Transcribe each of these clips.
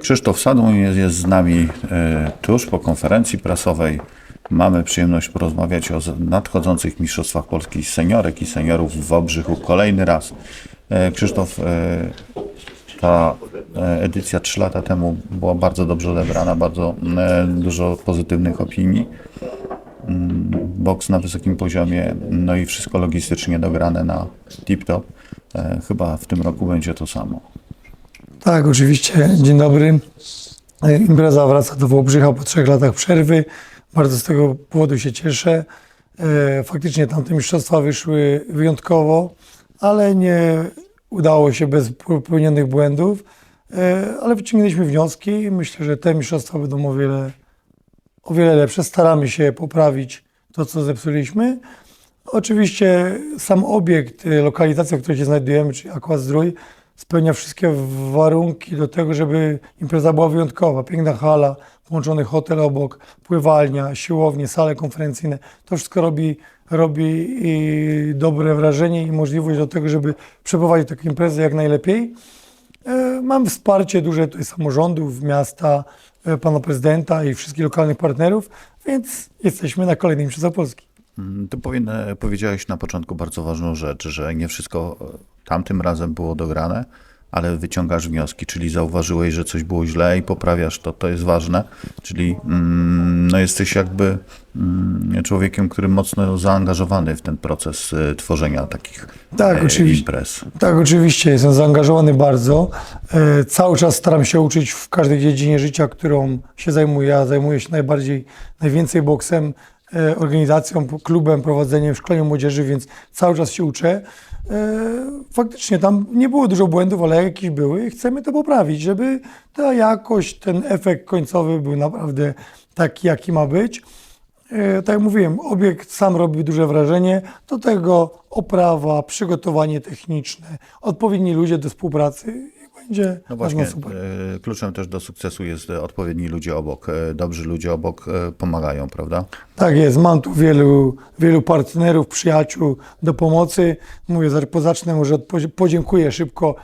Krzysztof Sadun jest, jest z nami e, tuż po konferencji prasowej. Mamy przyjemność porozmawiać o nadchodzących Mistrzostwach Polski seniorek i seniorów w Wałbrzychu kolejny raz. E, Krzysztof, e, ta edycja 3 lata temu była bardzo dobrze odebrana, bardzo dużo pozytywnych opinii. Mm, Boks na wysokim poziomie, no i wszystko logistycznie dograne na tip-top. Chyba w tym roku będzie to samo. Tak, oczywiście. Dzień dobry. E, Impreza wraca do Wałbrzycha po trzech latach przerwy. Bardzo z tego powodu się cieszę. E, Faktycznie tamte mistrzostwa wyszły wyjątkowo, ale nie udało się bez popełnionych błędów. E, Ale wyciągnęliśmy wnioski. Myślę, że te mistrzostwa będą o wiele, o wiele lepsze. Staramy się poprawić to, co zepsuliśmy. Oczywiście sam obiekt, lokalizacja, w której się znajdujemy, czyli Aqua Zdrój, spełnia wszystkie warunki do tego, żeby impreza była wyjątkowa. Piękna hala, połączony hotel obok, pływalnia, siłownie, sale konferencyjne. To wszystko robi, robi dobre wrażenie i możliwość do tego, żeby przeprowadzić taką imprezę jak najlepiej. E, Mam wsparcie duże tutaj samorządów, miasta, e, pana prezydenta i wszystkich lokalnych partnerów, więc jesteśmy na kolejnej Imprezie Polski. Mm, Ty powiedziałeś na początku bardzo ważną rzecz, że nie wszystko e, tamtym razem było dograne, ale wyciągasz wnioski, czyli zauważyłeś, że coś było źle i poprawiasz to, to jest ważne, czyli mm, no jesteś jakby mm, człowiekiem, który mocno zaangażowany w ten proces e, tworzenia takich Tak, e, oczywiście. imprez. Tak, oczywiście, jestem zaangażowany bardzo. E, Cały czas staram się uczyć w każdej dziedzinie życia, którą się zajmuję. Ja zajmuję się najbardziej, najwięcej boksem, organizacją, klubem, prowadzeniem, szkoleniem młodzieży, więc cały czas się uczę. E, Faktycznie tam nie było dużo błędów, ale jakieś były i chcemy to poprawić, żeby ta jakość, ten efekt końcowy był naprawdę taki, jaki ma być. E, Tak jak mówiłem, obiekt sam robi duże wrażenie. Do tego oprawa, przygotowanie techniczne, odpowiedni ludzie do współpracy będzie No właśnie, super. e, kluczem też do sukcesu jest e, odpowiedni ludzie obok, e, dobrzy ludzie obok pomagają, prawda? Tak jest, mam tu wielu, wielu partnerów, przyjaciół do pomocy. Mówię, za- pozacznę może od, podziękuję szybko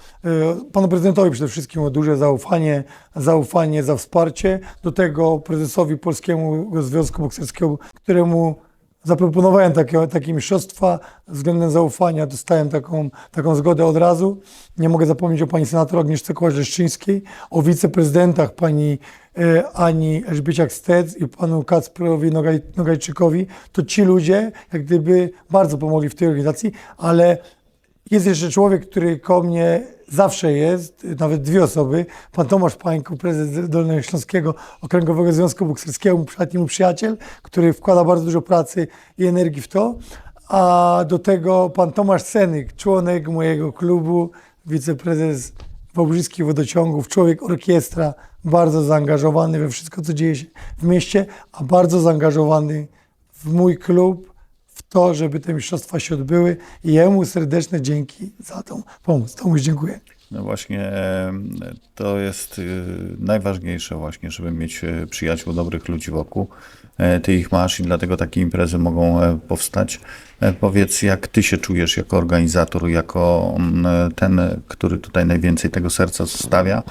panu prezydentowi przede wszystkim o duże zaufanie, zaufanie za wsparcie. Do tego prezesowi Polskiemu Związku Bokserskiego, któremu zaproponowałem takie, takie mistrzostwa względem zaufania, dostałem taką, taką zgodę od razu. Nie mogę zapomnieć o pani senator Agnieszce Kołaś-Leszczyńskiej, o wiceprezydentach pani e, Ani Elżbieciak-Stec i panu Kacprowi Nogaj, Nogajczykowi. To ci ludzie jak gdyby bardzo pomogli w tej organizacji, ale jest jeszcze człowiek, który koło mnie zawsze jest, nawet dwie osoby. Pan Tomasz Pańko, prezes Dolnośląskiego Okręgowego Związku Bokserskiego, mój przyjaciel, który wkłada bardzo dużo pracy i energii w to. A do tego pan Tomasz Senyk, członek mojego klubu, wiceprezes Wałbrzyskich Wodociągów, człowiek orkiestra, bardzo zaangażowany we wszystko, co dzieje się w mieście, a bardzo zaangażowany w mój klub, to, żeby te mistrzostwa się odbyły i jemu serdeczne dzięki za tą pomoc. Tomuś dziękuję. No właśnie, to jest y, najważniejsze właśnie, żeby mieć e, przyjaciół, dobrych ludzi wokół. E, Ty ich masz i dlatego takie imprezy mogą e, powstać. Powiedz, jak ty się czujesz jako organizator, jako mm, ten, który tutaj najwięcej tego serca zostawia?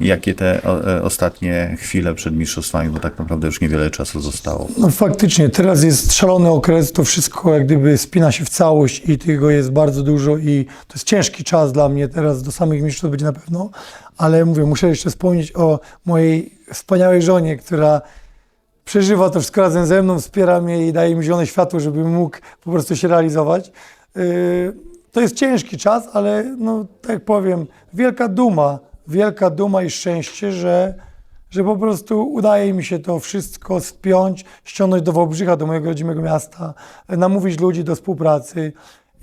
Jakie te e, ostatnie chwile przed mistrzostwami, bo tak naprawdę już niewiele czasu zostało. No faktycznie, teraz jest szalony okres, to wszystko jak gdyby spina się w całość i tego jest bardzo dużo i to jest ciężki czas dla mnie teraz, do samych mistrzostw będzie na pewno, ale mówię, muszę jeszcze wspomnieć o mojej wspaniałej żonie, która przeżywa to wszystko razem ze mną, wspiera mnie i daje mi zielone światło, żebym mógł po prostu się realizować. Yy, To jest ciężki czas, ale no, tak powiem, wielka duma, wielka duma i szczęście, że, że po prostu udaje mi się to wszystko spiąć, ściągnąć do Wałbrzycha, do mojego rodzimego miasta, namówić ludzi do współpracy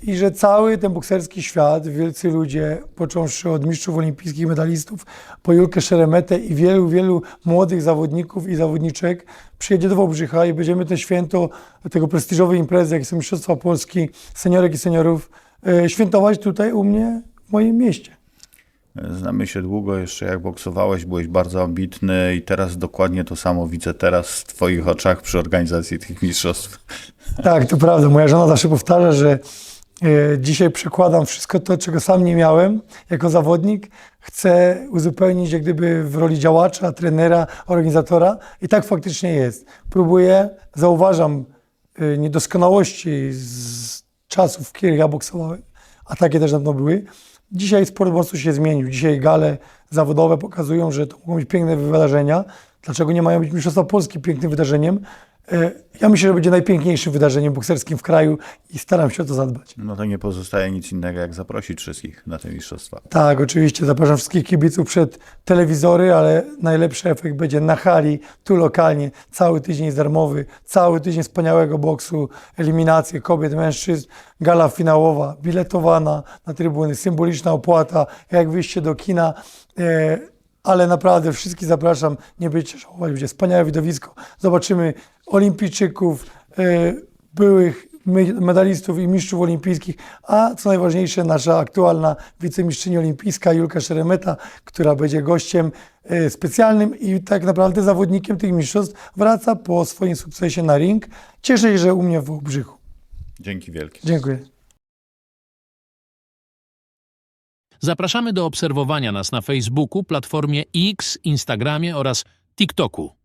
i że cały ten bokserski świat, wielcy ludzie, począwszy od mistrzów olimpijskich, medalistów, po Julkę Szeremetę i wielu, wielu młodych zawodników i zawodniczek przyjedzie do Wałbrzycha i będziemy to święto tego prestiżowej imprezy, jak są Mistrzostwa Polski seniorek i seniorów, e, świętować tutaj u mnie w moim mieście. Znamy się długo, jeszcze jak boksowałeś, byłeś bardzo ambitny i teraz dokładnie to samo widzę teraz w twoich oczach przy organizacji tych mistrzostw. Tak, to prawda. Moja żona zawsze powtarza, że E, Dzisiaj przekładam wszystko to, czego sam nie miałem jako zawodnik. Chcę uzupełnić jak gdyby w roli działacza, trenera, organizatora i tak faktycznie jest. Próbuję, zauważam e, niedoskonałości z czasów, których ja boksowałem, a takie też na pewno były. Dzisiaj sport mocno się zmienił. Dzisiaj gale zawodowe pokazują, że to mogą być piękne wydarzenia. Dlaczego nie mają być Mistrzostwa Polski pięknym wydarzeniem? E, Ja myślę, że będzie najpiękniejszym wydarzeniem bokserskim w kraju i staram się o to zadbać. No to nie pozostaje nic innego, jak zaprosić wszystkich na te mistrzostwa. Tak, oczywiście zapraszam wszystkich kibiców przed telewizory, ale najlepszy efekt będzie na hali, tu lokalnie. Cały tydzień jest darmowy, cały tydzień wspaniałego boksu, eliminacje kobiet, mężczyzn, gala finałowa, biletowana na trybuny, symboliczna opłata, jak wyjście do kina. E, ale naprawdę wszystkich zapraszam, nie będziecie żałować, będzie wspaniałe widowisko. Zobaczymy olimpijczyków, e, byłych medalistów i mistrzów olimpijskich, a co najważniejsze nasza aktualna wicemistrzyni olimpijska Julka Szeremeta, która będzie gościem e, specjalnym i tak naprawdę zawodnikiem tych mistrzostw wraca po swoim sukcesie na ring. Cieszę się, że u mnie w Wałbrzychu. Dzięki wielkie. Dziękuję. Zapraszamy do obserwowania nas na Facebooku, platformie X, Instagramie oraz TikToku.